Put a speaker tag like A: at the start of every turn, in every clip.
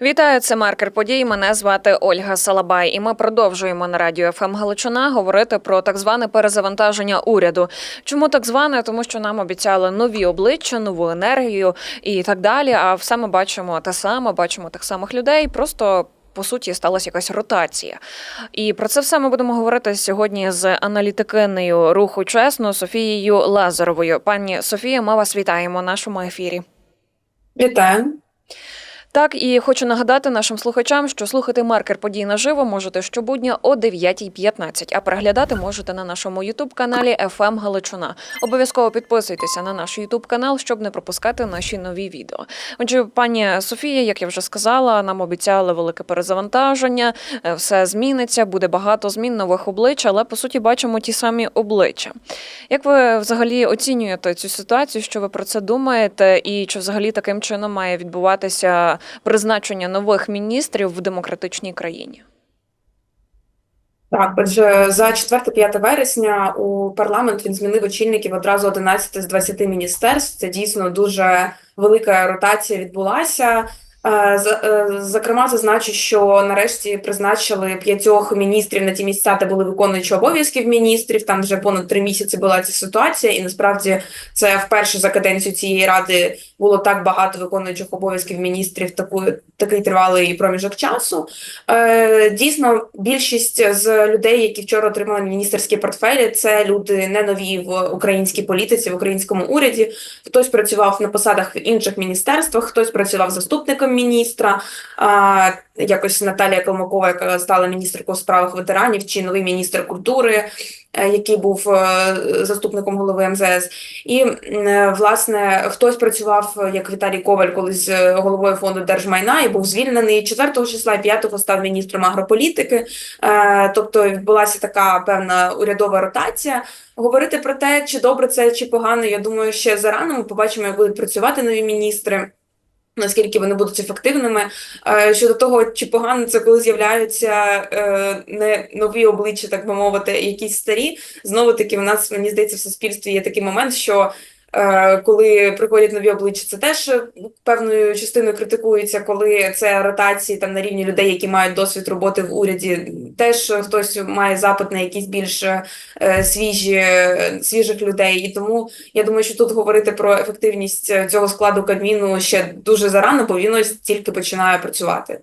A: Вітаю, це маркер подій. Мене звати Ольга Салабай, і ми продовжуємо на радіо ФМ Галичина говорити про так зване перезавантаження уряду. Чому так зване? Тому що нам обіцяли нові обличчя, нову енергію і так далі. А все ми бачимо те саме, бачимо тих самих людей. Просто по суті сталася якась ротація. І про це все ми будемо говорити сьогодні з аналітикинею руху чесно Софією Лазаровою. Пані Софія, ми вас вітаємо в нашому ефірі.
B: Вітаю.
A: Так, і хочу нагадати нашим слухачам, що слухати маркер подій наживо можете щобудня о 9.15, а переглядати можете на нашому ютуб-каналі FM Галичина. Обов'язково підписуйтеся на наш ютуб канал, щоб не пропускати наші нові відео. Отже, пані Софія, як я вже сказала, нам обіцяли велике перезавантаження, е, все зміниться, буде багато змін нових облич, але по суті бачимо ті самі обличчя. Як ви взагалі оцінюєте цю ситуацію? Що ви про це думаєте? І чи взагалі таким чином має відбуватися призначення нових міністрів в демократичній країні?
B: Так, отже, за 4-5 вересня у парламент він змінив очільників одразу 11 з 20 міністерств. Це дійсно дуже велика ротація відбулася. Е, е, Зокрема, зазначу, що нарешті призначили п'ятьох міністрів на ті місця, де були виконуючі обов'язків міністрів. Там вже понад три місяці була ця ситуація, і насправді це вперше за каденцію цієї ради було так багато виконуючих обов'язків міністрів. Таку такий тривалий проміжок часу. Е, Дійсно, більшість з людей, які вчора отримали міністерські портфелі, це люди не нові в українській політиці, в українському уряді. Хтось працював на посадах в інших міністерствах, хтось працював заступником міністра. А, якось Наталія Калмакова, яка стала міністеркою у справах ветеранів, чи новий міністр культури, е, який був е, заступником голови МЗС. І е, власне хтось працював як Віталій Коваль, колись головою фонду держмайна і був звільнений 4 числа, 5 став міністром агрополітики. Тобто відбулася така певна урядова ротація. Говорити про те, чи добре це, чи погано, я думаю, ще зарано. Ми побачимо, як будуть працювати нові міністри. Наскільки вони будуть ефективними Е, щодо того, чи погано це коли з'являються е, не нові обличчя, так би мовити, якісь старі. Знову таки, в нас мені здається, в суспільстві є такий момент, що коли приходять нові обличчя, це теж е, певною частиною критикується, коли це ротації там на рівні людей, які мають досвід роботи в уряді. Теж хтось має запит на якісь більш е, свіжі е, свіжих людей, і тому я думаю, що тут говорити про ефективність е, цього складу Кабміну ще дуже зарано, бо він ось тільки починає працювати.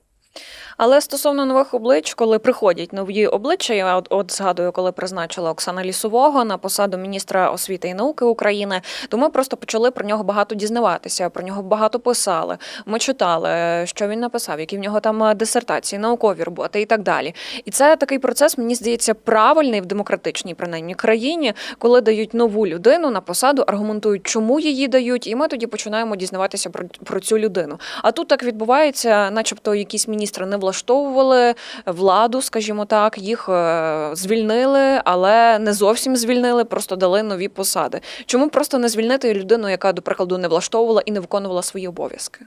A: Але стосовно нових облич, коли приходять нові обличчя, я от, от згадую, коли призначила Оксана Лісового на посаду міністра освіти і науки України, то ми просто почали про нього багато дізнаватися, про нього багато писали. Ми читали, що він написав, які в нього там е, дисертації, наукові роботи і так далі. І це такий процес, мені здається, правильний в демократичній принаймні країні, коли дають нову людину на посаду, аргументують, чому її дають, і ми тоді починаємо дізнаватися про, про цю людину. А тут так відбувається, начебто, якісь міністри не влаштовували владу, скажімо так, їх е, звільнили, але не зовсім звільнили, просто дали нові посади. Чому просто не звільнити людину, яка, до прикладу, не влаштовувала і не виконувала свої обов'язки?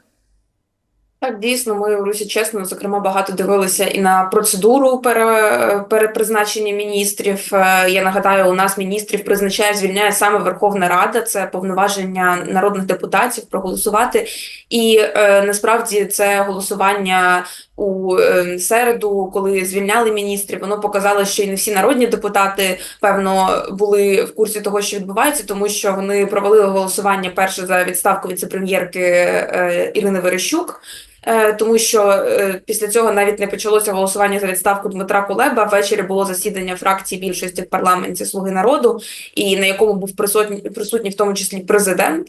B: Так, дійсно, ми у Русі чесно, зокрема, багато дивилися і на процедуру пере, перепризначення міністрів. Е, Я нагадаю, у нас міністрів призначає, звільняє саме Верховна Рада. Це повноваження народних депутатів проголосувати. І е, насправді це голосування у е, середу, коли звільняли міністрів, воно показало, що і не всі народні депутати певно були в курсі того, що відбувається, тому що вони провалили голосування перше за відставку віцепрем'єрки е, Ірини Верещук. Е, Тому що е, після цього навіть не почалося голосування за відставку Дмитра Кулеба. Ввечері було засідання фракції більшості в парламенті Слуги народу, і на якому був присутній присутній в тому числі президент.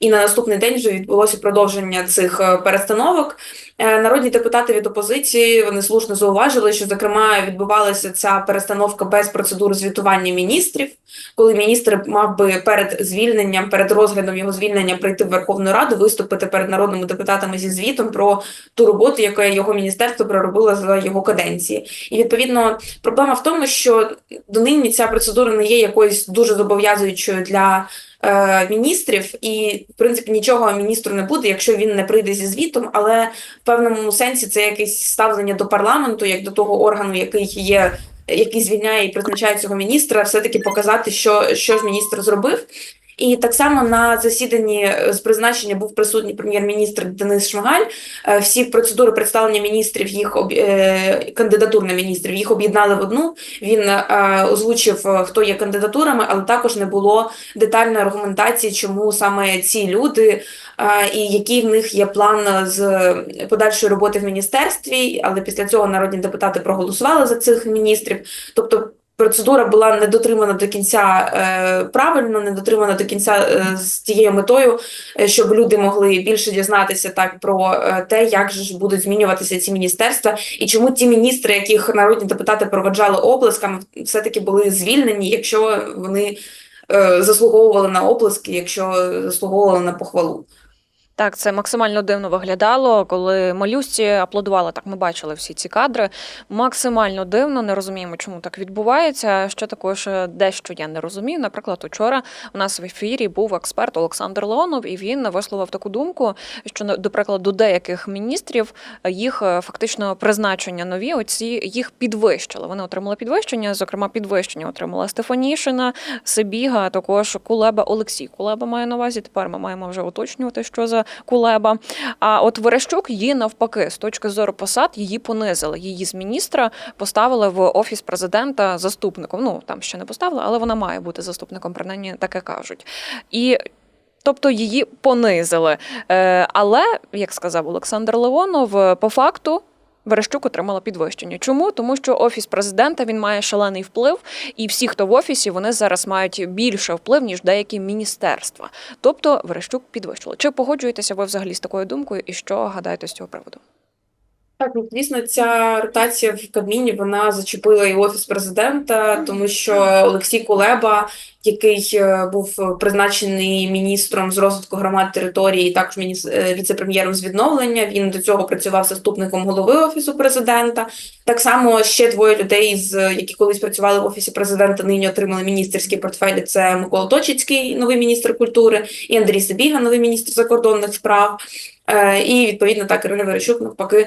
B: І на наступний день вже відбулося продовження цих е, перестановок. Народні депутати від опозиції вони слушно зауважили, що зокрема відбувалася ця перестановка без процедур звітування міністрів, коли міністр мав би перед звільненням, перед розглядом його звільнення прийти в Верховну Раду, виступити перед народними депутатами зі звітом про ту роботу, яку його міністерство проробило за його каденції. І відповідно проблема в тому, що донині ця процедура не є якоюсь дуже зобов'язуючою для е, міністрів, і в принципі нічого міністру не буде, якщо він не прийде зі звітом. Але в певному сенсі це якесь ставлення до парламенту, як до того органу, який є. Який звільняє і призначає цього міністра, все таки показати, що, що ж міністр зробив. І так само на засіданні е, з призначення був присутній прем'єр-міністр Денис Шмигаль. Е, Всі процедури представлення міністрів, їх е, кандидатур на міністрів, їх об'єднали в одну. Він озвучив, хто є кандидатурами, але також не було детальної аргументації, чому саме ці люди і який в них є план з подальшої роботи в міністерстві. Але після цього народні депутати проголосували за цих міністрів. Тобто процедура була не дотримана до кінця е, правильно, не дотримана до кінця е, з тією метою, е, щоб люди могли більше дізнатися так про е, те, як же ж будуть змінюватися ці міністерства, і чому ті міністри, яких народні депутати проведжали оплесками, все-таки були звільнені, якщо вони е, заслуговували на оплески, якщо заслуговували на похвалу.
A: Так, це максимально дивно виглядало, коли молюсці аплодували. Так, ми бачили всі ці кадри. Максимально дивно, не розуміємо, чому так відбувається. Що також е, дещо я не розумію. Наприклад, учора у нас в ефірі був експерт Олександр Леонов, і він висловив таку думку, що до прикладу деяких міністрів е, їх е, фактично призначення нові, оці їх підвищили. Вони отримали підвищення. Зокрема, підвищення отримала Стефанішина, Сибіга, також Кулеба Олексій. Кулеба має на увазі. Тепер ми маємо вже уточнювати, що за Кулеба. А от Верещук її навпаки, з точки зору посад, її понизили. Її з міністра поставили в офіс президента заступником. Ну там ще не поставили, але вона має бути заступником, принаймні таке кажуть. І Тобто її понизили. Е, але, як сказав Олександр Леонов, е, по факту Верещук отримала підвищення. Чому? Тому що офіс президента він має шалений вплив, і всі, хто в офісі, вони зараз мають більше вплив ніж деякі міністерства. Тобто Верещук підвищили. Чи погоджуєтеся ви взагалі з такою думкою, і що гадаєте з цього приводу?
B: Так, ну, звісно, ця ротація в Кабміні вона зачепила і офіс президента, тому що Олексій Кулеба, який е, був призначений міністром з розвитку громад території, також е, віце-прем'єром з відновлення. Він до цього працював заступником голови офісу президента. Так само ще двоє людей, з які колись працювали в офісі президента, нині отримали міністерські портфелі. Це Микола Точицький, новий міністр культури, і Андрій Сибіга, новий міністр закордонних справ. Е, І відповідно так Ірина Верещук навпаки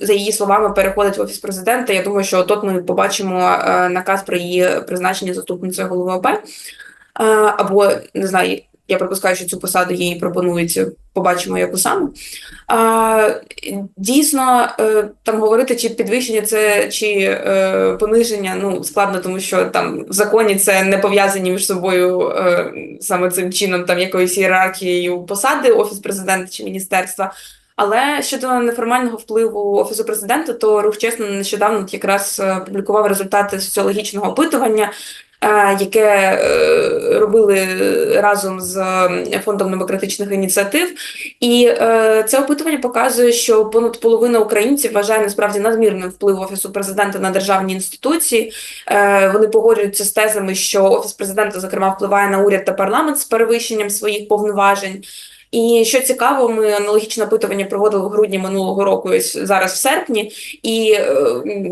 B: за її словами, переходить в офіс президента. Я думаю, що тут ми побачимо е, наказ про її призначення заступницею голови Е, Або не знаю, я припускаю, що цю посаду їй пропонують. Побачимо, яку саме. Дійсно, е, там говорити, чи підвищення це чи е, пониження, ну складно, тому що там в законі це не пов'язані між собою е, саме цим чином, там якоюсь ієрархією посади, офіс президента чи міністерства. Але щодо неформального впливу офісу президента, то рух чесно нещодавно якраз публікував результати соціологічного опитування, яке е, робили разом з фондом демократичних ініціатив. І е, це опитування показує, що понад половина українців вважає насправді надмірним вплив офісу президента на державні інституції. Е, вони погоджуються з тезами, що офіс президента, зокрема, впливає на уряд та парламент з перевищенням своїх повноважень. І що цікаво, ми аналогічне опитування проводили в грудні минулого року, ось зараз в серпні, і е,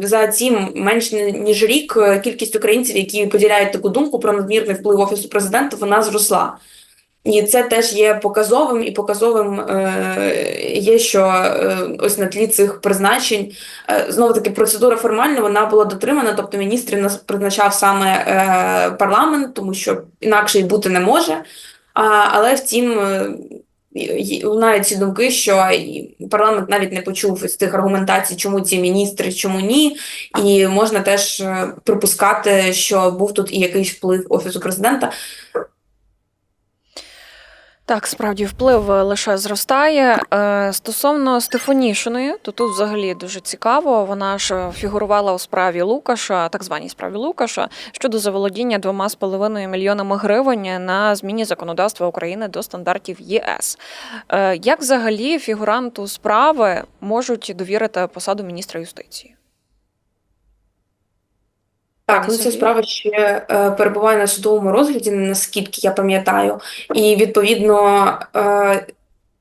B: за ці менш ніж рік е, кількість українців, які поділяють таку думку про надмірний вплив офісу президента, вона зросла. І це теж є показовим, і показовим е, є, що е, ось на тлі цих призначень е, знову таки процедура формальна вона була дотримана, тобто міністрів нас призначав саме е, парламент, тому що інакше й бути не може. А, але втім, е, лунають ці думки, що парламент навіть не почув із тих аргументацій, чому ці міністри, чому ні. І можна теж е, припускати, що був тут і якийсь вплив офісу президента.
A: Так, справді вплив е, лише зростає. Е, Стосовно Стефанішиної, то тут взагалі дуже цікаво. Вона ж е, фігурувала у справі Лукаша, так званій справі Лукаша, щодо заволодіння двома з половиною мільйонами гривень на зміні законодавства України до стандартів ЄС. Як взагалі фігуранту справи можуть довірити посаду міністра юстиції?
B: Так, ну ця справа ще е, перебуває на судовому розгляді, наскільки я пам'ятаю, і відповідно е,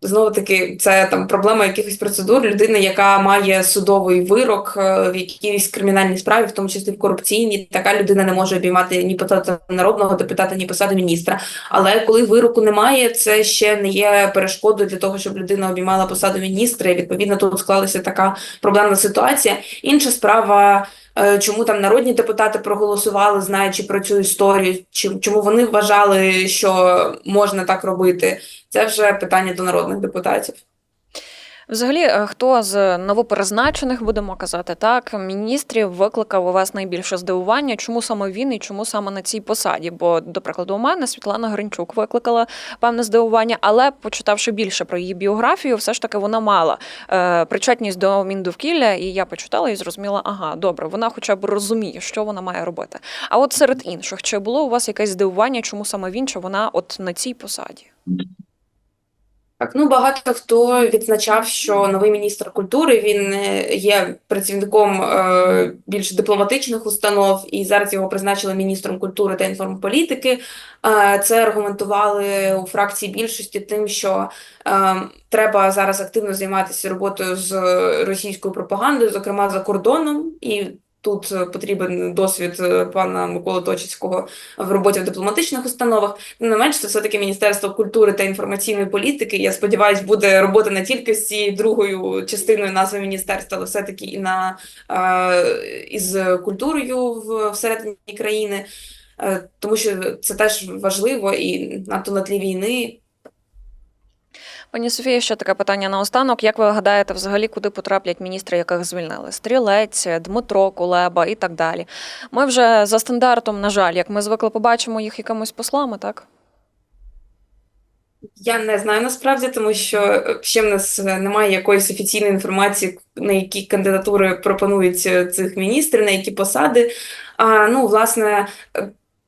B: Знову таки, це там проблема якихось процедур. Людина, яка має судовий вирок е, в якійсь кримінальній справі, в тому числі в корупційній, така людина не може обіймати ні посаду народного депутата, ні посаду міністра. Але коли вироку немає, це ще не є перешкодою для того, щоб людина обіймала посаду міністра. І відповідно тут склалася така проблемна ситуація. Інша справа. е, Чому там народні депутати проголосували, знаючи про цю історію, чому вони вважали, що можна так робити? Це вже питання до народних депутатів.
A: Взагалі, е, хто з новоперезначених, будемо казати так, міністрів викликав у вас найбільше здивування? Чому саме він і чому саме на цій посаді? Бо, до прикладу, у мене Світлана Гринчук викликала певне здивування, але почитавши більше про її біографію, все ж таки вона мала е, причетність до міндовкілля, і я почитала і зрозуміла, ага, добре, вона хоча б розуміє, що вона має робити. А от серед інших, чи було у вас якесь здивування, чому саме він, чи вона от на цій посаді?
B: Так, ну багато хто відзначав, що новий міністр культури він е, є працівником е, більш дипломатичних установ, і зараз його призначили міністром культури та інформполітики. Е, це аргументували у фракції більшості тим, що е, треба зараз активно займатися роботою з російською пропагандою, зокрема за кордоном, і тут е, потрібен досвід е, пана Миколи Точицького в роботі в дипломатичних установах. Не менш, це все-таки Міністерство культури та інформаційної політики. Я сподіваюся, буде робота не тільки з цією другою частиною назви міністерства, але все-таки і на е, із культурою в, всередині країни, тому що це теж важливо і надто на тлі війни.
A: Пані Софія, ще таке питання наостанок. Як ви гадаєте, взагалі, куди потраплять міністри, яких звільнили? Стрілець, Дмитро Кулеба і так далі. Ми вже за стандартом, на жаль, як ми звикли побачимо їх якимось послами, так?
B: Я не знаю насправді, тому що ще в нас немає якоїсь офіційної інформації, на які кандидатури пропонують цих міністрів, на які посади. А ну, власне,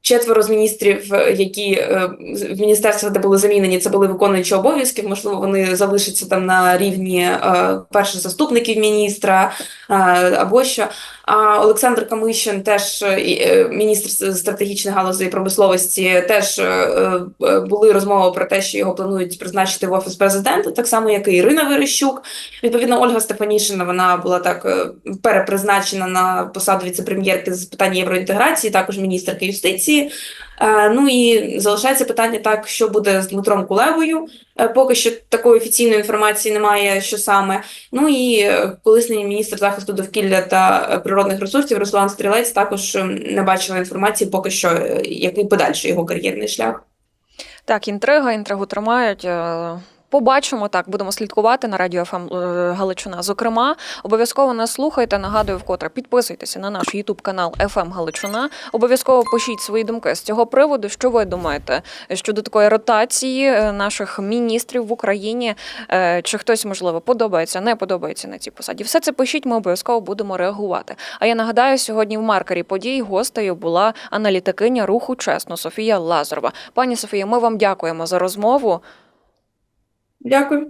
B: четверо з міністрів, які е, в міністерствах, де були замінені, це були виконуючі обов'язків. Можливо, вони залишаться там на рівні е, перших заступників міністра е, або що. А Олександр Камишин, теж е, е, міністр стратегічної галузі і промисловості, теж е, е, були розмови про те, що його планують призначити в офіс президента, так само як і Ірина Верещук. Відповідно, Ольга Стефанішина вона була так е, перепризначена на посаду віце-прем'єрки з питань євроінтеграції, також міністерки юстиції. Е, Ну і залишається питання так, що буде з Дмитром Кулевою. Е, Поки що такої офіційної інформації немає, що саме. Ну і е, колишній міністр захисту довкілля та природних ресурсів Руслан Стрілець також не бачила інформації, поки що який подальший його кар'єрний шлях.
A: Так, інтрига, інтригу тримають. Е, Побачимо так, будемо слідкувати на радіо ФМ Галичина. Зокрема, обов'язково нас слухайте. Нагадую, вкотре підписуйтеся на наш Ютуб канал ФМ Галичина. Обов'язково пишіть свої думки з цього приводу. Що ви думаєте щодо такої ротації е, наших міністрів в Україні? Е, Чи хтось можливо подобається, не подобається на цій посаді? Все це пишіть. Ми обов'язково будемо реагувати. А я нагадаю, сьогодні в маркері подій гостею була аналітикиня руху чесно Софія Лазарова. Пані Софія, ми вам дякуємо за розмову.
B: Дякую.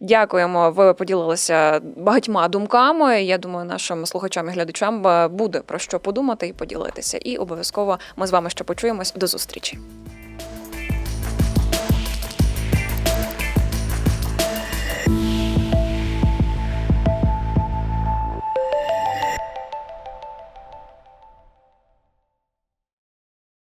A: Дякуємо. Ви поділилися багатьма думками. Я думаю, нашим слухачам і глядачам е, буде про що подумати і поділитися. І обов'язково ми з вами ще почуємось. До зустрічі.